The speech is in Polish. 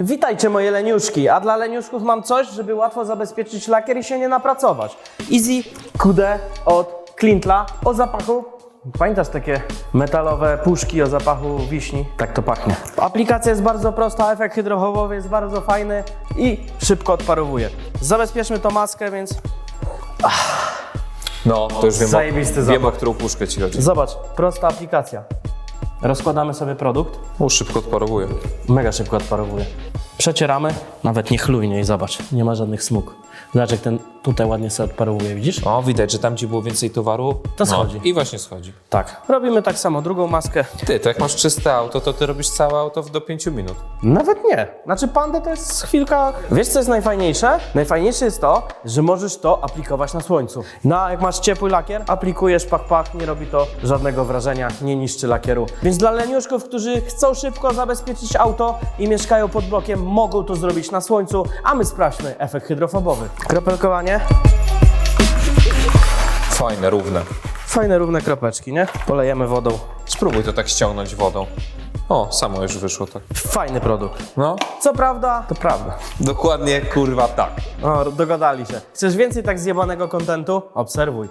Witajcie moje leniuszki, a dla leniuszków mam coś, żeby łatwo zabezpieczyć lakier i się nie napracować. Easy QD od Clintla o zapachu Pamiętasz takie metalowe puszki o zapachu wiśni? Tak to pachnie. Aplikacja jest bardzo prosta, efekt hydrochowowy jest bardzo fajny i szybko odparowuje. Zabezpieczmy tą maskę, więc No, to już wiem, Zajebisty o, wiem o którą puszkę ci chodzi. zobacz, prosta aplikacja. Rozkładamy sobie produkt, U, szybko odparowuje. mega szybko odparowuje. Przecieramy, nawet niechlujnie i zobacz, nie ma żadnych smug. Zobacz jak ten tutaj ładnie sobie odparowuje, widzisz? O, widać, że tam gdzie było więcej towaru, To no, schodzi. I właśnie schodzi. Tak. Robimy tak samo, drugą maskę. Ty, to jak masz czyste auto, to ty robisz całe auto w do 5 minut. Nawet nie. Znaczy pandę to jest chwilka... Wiesz co jest najfajniejsze? Najfajniejsze jest to, że możesz to aplikować na słońcu. No a jak masz ciepły lakier, aplikujesz pach pach, nie robi to żadnego wrażenia, nie niszczy lakieru. Więc dla leniuszków, którzy chcą szybko zabezpieczyć auto i mieszkają pod blokiem, mogą to zrobić na słońcu, a my sprawdźmy efekt hydrofobowy. Kropelkowanie. Fajne, równe. Fajne, równe kropeczki, nie? Polejemy wodą. Spróbuj to tak ściągnąć wodą. O, samo już wyszło tak. Fajny produkt. No, Co prawda, to prawda. dokładnie, kurwa, tak. O, dogadali się. Chcesz więcej tak zjebanego kontentu? Obserwuj.